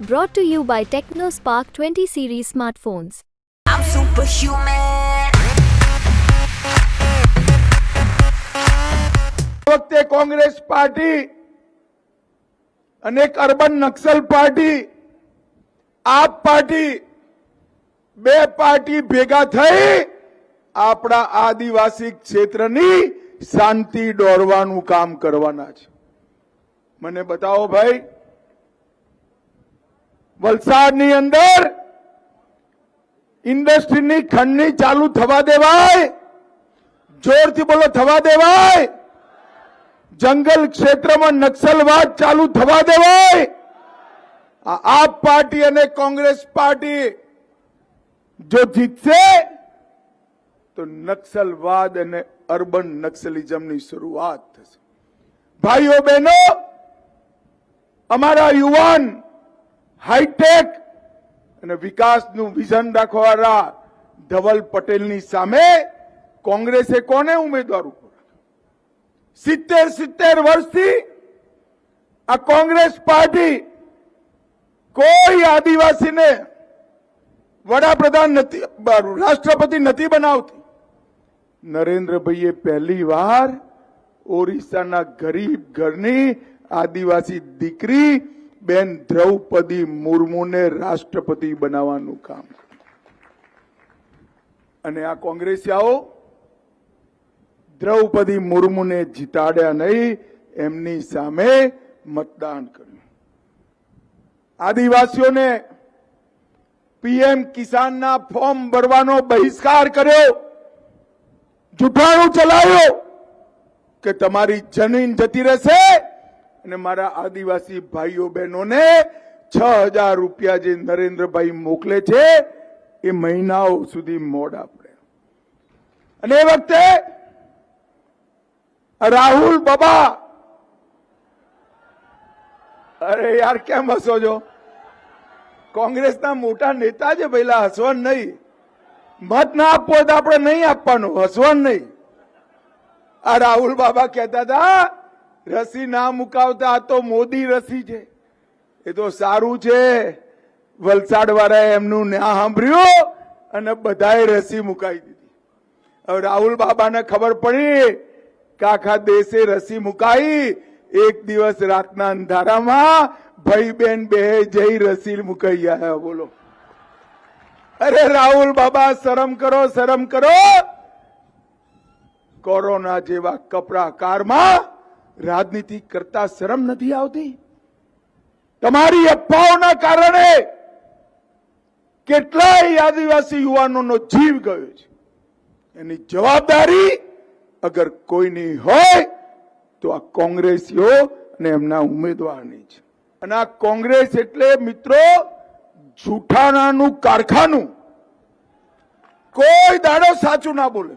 Brought to you by TechnoSpark 20 series smartphones. I'm superhuman. વખતે Congress party અને એક urban Naxal party AAP party બે party ભેગા થઈ આપણા આદિવાસી ક્ષેત્રની શાંતિ દોરવાનું કામ કરવાના છે મને બતાવો ભાઈ વલસાડની અંદર ઇન્ડસ્ટ્રીની ખંડની ચાલુ થવા દેવાય. જોરથી બોલો, થવા દેવાય. જંગલ ક્ષેત્રમાં નક્સલવાદ ચાલુ થવા દેવાય. આપ પાર્ટી અને કોંગ્રેસ પાર્ટી જો જીતશે, તો નક્સલવાદ અને અર્બન નક્સલિઝમની શરૂઆત થશે. ભાઈઓ બહેનો, અમારા યુવાન હાઈટેક અને વિકાસનું વિઝન રાખવાવાળા ધવલ પટેલની સામે કોંગ્રેસે કોને ઉમેદવાર ઊભો સિત્તેર સિત્તેર વર્ષથી આ કોંગ્રેસ પાર્ટી કોઈ આદિવાસીને વડાપ્રધાન નથી રાષ્ટ્રપતિ નથી બનાવતી. નરેન્દ્રભાઈએ પહેલી વાર ઓરિસ્સાના ગરીબ ઘરની આદિવાસી દીકરી બેન દ્રૌપદી મુર્મુને રાષ્ટ્રપતિ બનાવવાનું કામ. અને આ કોંગ્રેસિયાઓ દ્રૌપદી મુર્મુને જીતાડ્યા નહીં, એમની સામે મતદાન કર્યું. આદિવાસીઓને પીએમ કિસાનના ફોર્મ ભરવાનો બહિષ્કાર કર્યો જૂઠાણું ચલાવ્યો કે તમારી જમીન જતી રહેશે અને મારા આદિવાસી ભાઈઓ બહેનોને છ હજાર રૂપિયા જે નરેન્દ્રભાઈ મોકલે છે, એ મહિનાઓ સુધી મોડ આપણે અને એ વખતે રાહુલ બાબા. અરે યાર, કેમ હસો છો? કોંગ્રેસના મોટા નેતા છે પહેલા હસવાનું નહીં. મત ના આપવો તો આપણે નહીં આપવાનું, હસવાનું નહીં. આ રાહુલ બાબા કહેતા હતા રસી ના મુકાવતા આ તો મોદી રસી છે. એ તો સારું છે. વલસાડ વાળાએ એમનું ના સાંભળ્યું અને બધાએ રસી મુકાઈ દીધી. હવે રાહુલ બાબાને ખબર પડી કે આખા દેશે રસી મુકાઈ. એક દિવસ રાતના અંધારામાં ભાઈ બેન બે જઈ રસી મુકાઈ આવ્યા બોલો. અરે રાહુલ બાબા, શરમ કરો શરમ કરો. કોરોના જેવા કપરા કારમાં રાજનીતિ કરતા શરમ નથી આવતી? તમારી અફવાઓના કારણે કેટલાય આદિવાસી યુવાનોનો જીવ ગયો છે. એની જવાબદારી અગર કોઈની હોય, તો આ કોંગ્રેસીઓ અને એમના ઉમેદવારની છે. અને આ કોંગ્રેસ એટલે મિત્રો જૂઠાણાનું કારખાનું. કોઈ દાડો સાચું ના બોલે.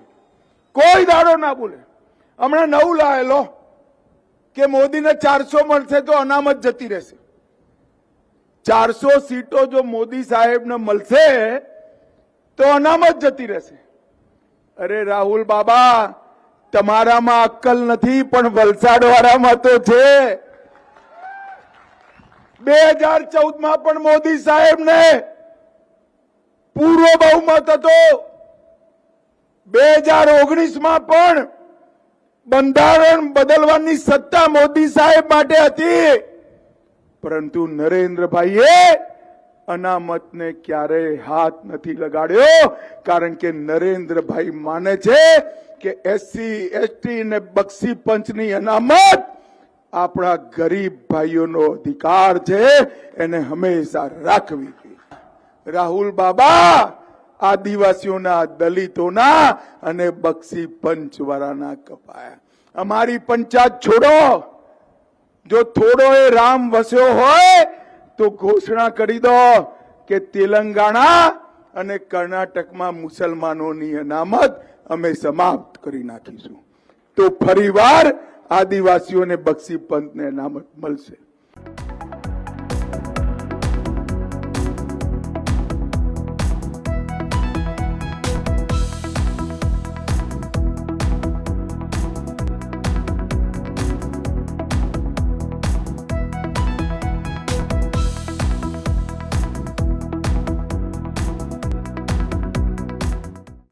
કોઈ દાડો ના બોલે. હમણાં નવું લાયેલો કે મોદીને ચારસો મળશે તો અનામત જતી રહેશે. ચારસો સીટો જો મોદી સાહેબને મળશે તો અનામત જતી રહેશે. અરે રાહુલ બાબા, તમારામાં અક્કલ નથી, પણ વલસાડ વાળામાં તો છે. બે હજાર ચૌદમાં પણ મોદી સાહેબ ને પૂર્વ બહુમત હતો. બે હજાર ઓગણીસમાં પણ બંધારણ બદલવાની સત્તા મોદી સાહેબ માટે હતી. પરંતુ નરેન્દ્રભાઈએ અનામતને ક્યારેય હાથ નથી લગાડ્યો, કારણ કે નરેન્દ્રભાઈ માને છે કે એસસી એસટી ને બક્ષી પંચની અનામત આપણા ગરીબ ભાઈઓનો અધિકાર છે, એને હંમેશા રાખવી રાહુલ બાબા આદિવાસીઓના, દલિતોના અને બક્ષી પંચવાળાના કપાયા. અમારી પંચાયત છોડો. જો થોડો એ રામ વસ્યો હોય, તો ઘોષણા કરી દો કે તેલંગાણા અને કર્ણાટકમાં મુસલમાનોની અનામત અમે સમાપ્ત કરી નાખીશું. તો ફરીવાર આદિવાસીઓને બક્ષી પંથને અનામત મળશે.